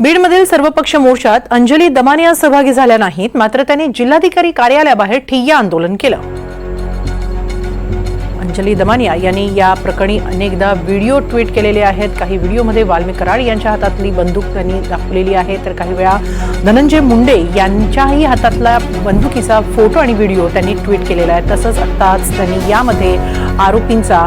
बीडमधील सर्वपक्ष मोर्चात अंजली दमानिया सहभागी झाल्या नाहीत मात्र त्यांनी जिल्हाधिकारी कार्यालयाबाहेर ठिय्या आंदोलन केलं. अंजली दमानिया यांनी या प्रकरणी अनेकदा व्हिडिओ ट्विट केलेले आहेत. काही व्हिडिओमध्ये वाल्मी कराड यांच्या हातातली बंदूक त्यांनी दाखवलेली आहे. तर काही वेळा धनंजय मुंडे यांच्याही हातातला बंदुकीचा फोटो आणि व्हिडिओ त्यांनी ट्विट केलेला आहे. तसंच आत्ताच त्यांनी यामध्ये आरोपींचा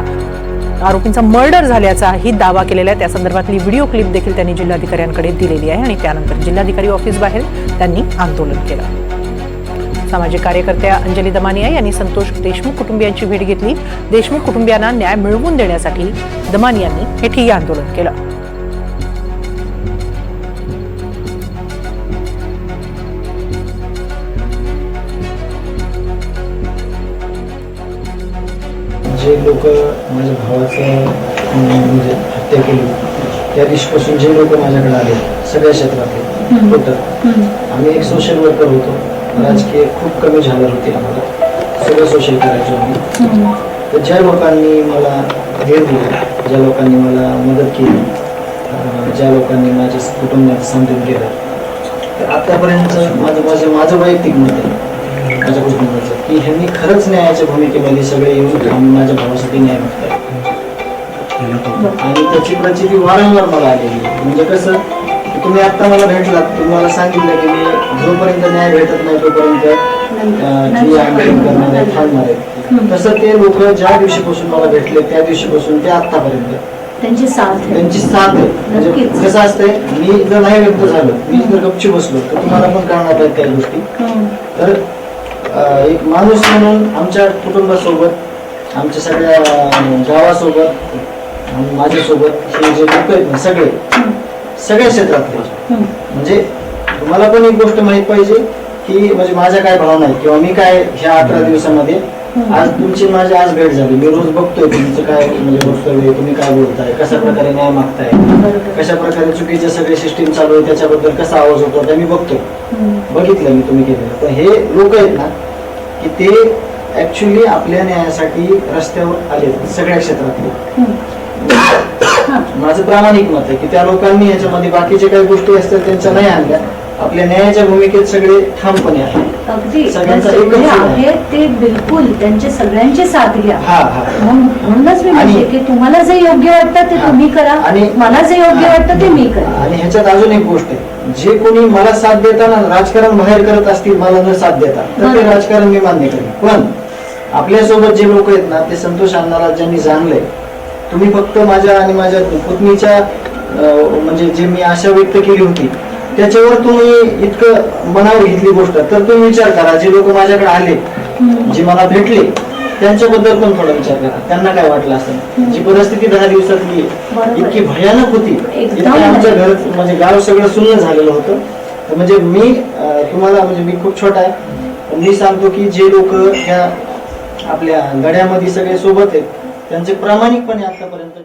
आरोपींचा मर्डर झाल्याचाही दावा केलेला आहे. त्या संदर्भातली व्हिडिओ क्लिप देखील त्यांनी जिल्हाधिकाऱ्यांकडे दिलेली आहे आणि त्यानंतर जिल्हाधिकारी ऑफिस बाहेर त्यांनी आंदोलन केलं. सामाजिक कार्यकर्त्या अंजली दमानिया यांनी संतोष देशमुख कुटुंबियांची भेट घेतली. देशमुख कुटुंबियांना न्याय मिळवून देण्यासाठी दमानियांनी हे ठिय्या आंदोलन केलं. लोक माझ्या भावाचं म्हणजे हत्या केली. त्या दिवशीपासून जे लोक माझ्याकडे आले सगळ्या क्षेत्रातले टोटल आम्ही एक सोशल वर्कर होतो. राजकीय खूप कमी झालं होते आम्हाला. सगळं सोशल करायचो आम्ही. तर ज्या लोकांनी मला धीर दिला ज्या लोकांनी मला मदत केली ज्या लोकांनी माझ्या कुटुंबात समजून केलं तर आतापर्यंत माझं माझं माझं वैयक्तिक मत आहे. माझ्या कुटुंबाचं की ह्यांनी खरंच न्यायाच्या भूमिकेमध्ये सगळे येऊन ठाम माझ्या भावासाठी न्याय मागतात आणि त्याची प्रचिती वारंवार मला आलेली. म्हणजे कसं तुम्ही आता मला भेटलात तुम्हाला सांगितलं की मी जोपर्यंत न्याय भेटत नाही तोपर्यंत आंदोलन करणार आहे थांबणार आहे तसं ते लोक ज्या दिवशीपासून मला भेटले त्या दिवशीपासून ते आतापर्यंत त्यांची साथ. त्यांची साथ आहे म्हणजे. कसं असतंय मी जर नाही व्यक्त झालो मी जर गपची बसलो तर तुम्हाला पण कळणार काही गोष्टी हं. तर एक माणूस म्हणून आमच्या कुटुंबासोबत आमच्या सगळ्या गावासोबत आणि माझ्यासोबत हे जे लोक आहेत ना सगळे. सगळ्या क्षेत्रातले हं. म्हणजे तुम्हाला पण एक गोष्ट माहीत पाहिजे की म्हणजे माझ्या काय भावना आहेत किंवा मी काय ह्या अकरा दिवसामध्ये. आज तुमची माझी आज भेट झाली मी रोज बघतोय तुमचं काय म्हणजे वक्तव्य तुम्ही काय बोलताय कशा प्रकारे न्याय मागताय. कशा प्रकारे चुकीचे सगळे सिस्टीम चालू आहे त्याच्याबद्दल कसा आवाज होतो ते मी बघतोय. बघितलं मी तुम्ही केलेलं पण हे लोक आहेत ना की ते ऍक्च्युली आपल्या न्यायासाठी रस्त्यावर आले सगळ्या क्षेत्रातले. माझं प्रामाणिक मत आहे की त्या लोकांनी याच्यामध्ये बाकीच्या काही गोष्टी असतात त्यांच्या नाही आणल्या आपल्या न्यायाच्या भूमिकेत सगळे ठामपणे आहेत अगदी सगळ्यांचा एकच आहे. ते बिलकुल त्यांचे सगळ्यांची साथ घ्या हा हा म्हणून- म्हणूनच मी म्हणते आणि- की तुम्हाला जे योग्य वाटतं ते हा. तुम्ही करा आणि- मला जे योग्य. वाटतं ते मी करा आणि ह्याच्यात अजून एक गोष्ट आहे जे कोणी मला साथ देताना राजकारण बाहेर करत असतील मला न साथ देता तर ते बरोबर. राजकारण मी मान्य करेन पण आपल्यासोबत जे लोक आहेत ना ते संतोष अण्णाला ज्यांनी जाणलंय तुम्ही फक्त माझ्या आणि माझ्या पुतणीच्या अं, म्हणजे जे मी आशा व्यक्त केली होती त्याच्यावर तुम्ही इतकं मनावर घेतली गोष्ट. तर तुम्ही विचार करा जे लोक माझ्याकडे आले. जे मला भेटले त्यांच्याबद्दल पण थोडा विचार करा. त्यांना काय वाटलं असेल जी परिस्थिती दहा दिवसातली. इतकी भयानक होती. इतकं आमच्या. घर म्हणजे गाव सगळं शून्य झालेलं होतं. तर म्हणजे मी तुम्हाला म्हणजे मी खूप छोटा आहे. पण मी सांगतो की जे लोक ह्या आपल्या गड्यामध्ये सगळे सोबत आहेत त्यांचे प्रामाणिकपणे आतापर्यंत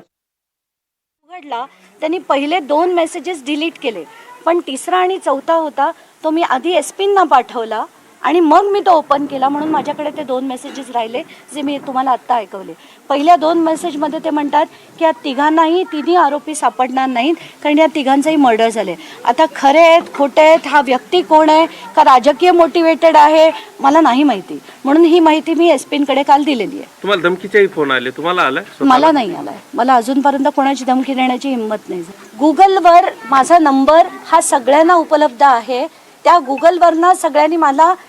उघडला त्यांनी पहिले दोन मेसेजेस डिलीट केले. पण तिसरा आणि चौथा होता तो मी आधी एस पींना पाठवला. आणि मग मी तो ओपन केला म्हणून माझ्याकडे ते दोन मेसेजेस राहिले जे मी तुम्हाला आत्ता ऐकवले. पहिल्या दोन मेसेजमध्ये ते म्हणतात की या तिघांनाही तिन्ही आरोपी सापडणार नाहीत कारण या तिघांचंही मर्डर झाले आता खरे आहेत खोटे आहेत हा व्यक्ती कोण आहे का राजकीय मोटिवेटेड आहे मला नाही माहिती. म्हणून ही माहिती मी एस पींकडे काल दिलेली आहे. तुम्हाला धमकीचेही फोन आले. तुम्हाला स्वतःला? मला नाही आलाय. मला अजूनपर्यंत कोणाची धमकी देण्याची हिंमत नाही गुगलवर माझा नंबर हा सगळ्यांना उपलब्ध आहे. त्या गुगलवरनं सगळ्यांनी मला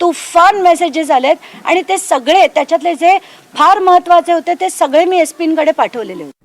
तुफान मेसेजेस आलेत आणि ते सगळे त्याच्यातले जे फार महत्त्वाचे होते ते सगळे मी एस पींकडे पाठवलेले होते.